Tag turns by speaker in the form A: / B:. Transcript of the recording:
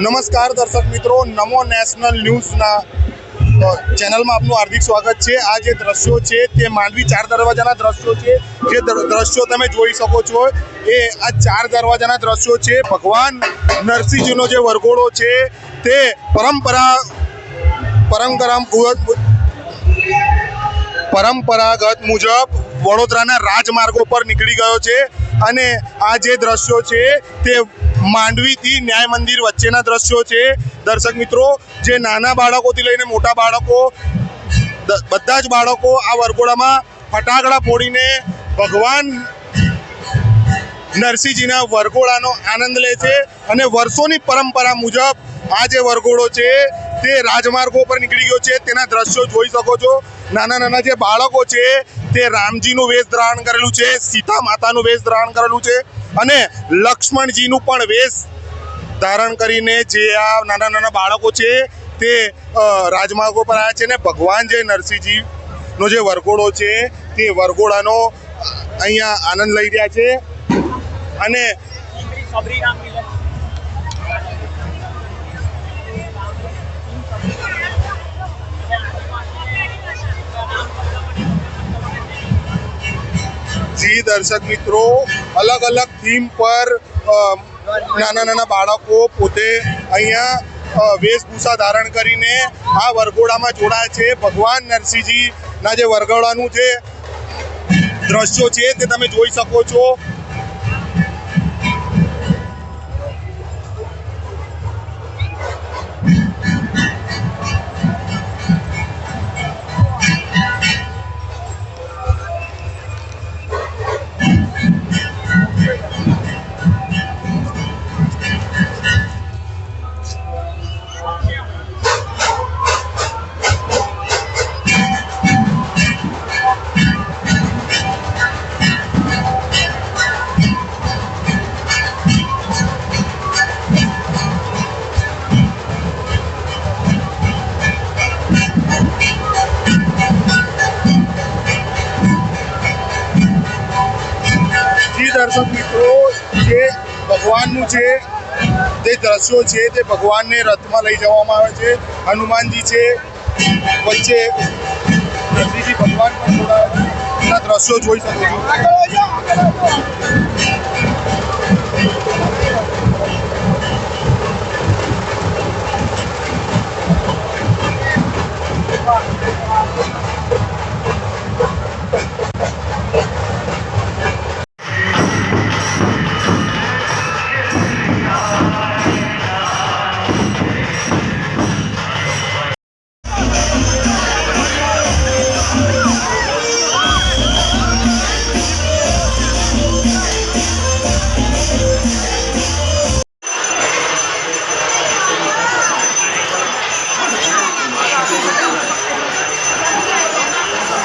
A: નમસ્કાર દર્શક મિત્રો, નમો નેશનલ ન્યૂઝના ચેનલમાં આપનું હાર્દિક સ્વાગત છે. આ જે દ્રશ્યો છે તે માંડવી ચાર દરવાજાના દ્રશ્યો છે. જે દ્ર- દ્રશ્યો તમે જોઈ શકો છો, એ આ ચાર દરવાજાના દ્રશ્યો છે. ભગવાન નરસિંહજીનો જે વરઘોડો છે તે પરંપરા પરંપરા પરંપરાગત મુજબ વડોદરાના રાજમાર્ગો પર નીકળી ગયો છે. અને આ જે દ્રશ્યો છે તે માંડવીથી ન્યાય મંદિર વચ્ચેના દ્રશ્યો છે. દર્શક મિત્રો, જે નાના બાળકોથી લઈને મોટા બાળકો બધા જ બાળકો આ વરઘોડામાં ફટાકડા ફોડીને ભગવાન નરસિંહજીના વરઘોડાનો આનંદ લે છે અને વર્ષોની પરંપરા મુજબ આ જે વરઘોડો છે તે રાજમાર્ગો પર નીકળી ગયો છે. તેના દ્રશ્યો જોઈ શકો છો. નાના નાના જે બાળકો છે, તે રામજીનું વેશ ધારણ કરેલું છે, સીતા માતાનું વેશ ધારણ કરેલું છે અને લક્ષ્મણજીનું પણ વેશ ધારણ કરીને જે આ નાના નાના બાળકો છે, તે રાજમાર્ગો પર આવ્યા છે ને ભગવાન જે નરસિંહજીનો જે વરઘોડો છે, તે વરઘોડાનો અહીંયા આનંદ લઈ રહ્યા છે. અને જી દર્શક મિત્રો, અલગ અલગ થીમ પર નાના નાના બાળકો પોતે અહીંયા વેશભૂષા ધારણ કરીને આ વરઘોડામાં જોડાય છે. ભગવાન નરસિંહજીના જે વરઘોડાનું જે દ્રશ્યો છે તે તમે જોઈ શકો છો. દર્શક મિત્રો, જે ભગવાનનું છે તે દ્રશ્યો છે તે ભગવાનને રથમાં લઈ જવામાં આવે છે હનુમાનજી છે, વચ્ચે શ્રીજી ભગવાન પણ થોડા દ્રશ્યો જોઈ શકો છો Thank you.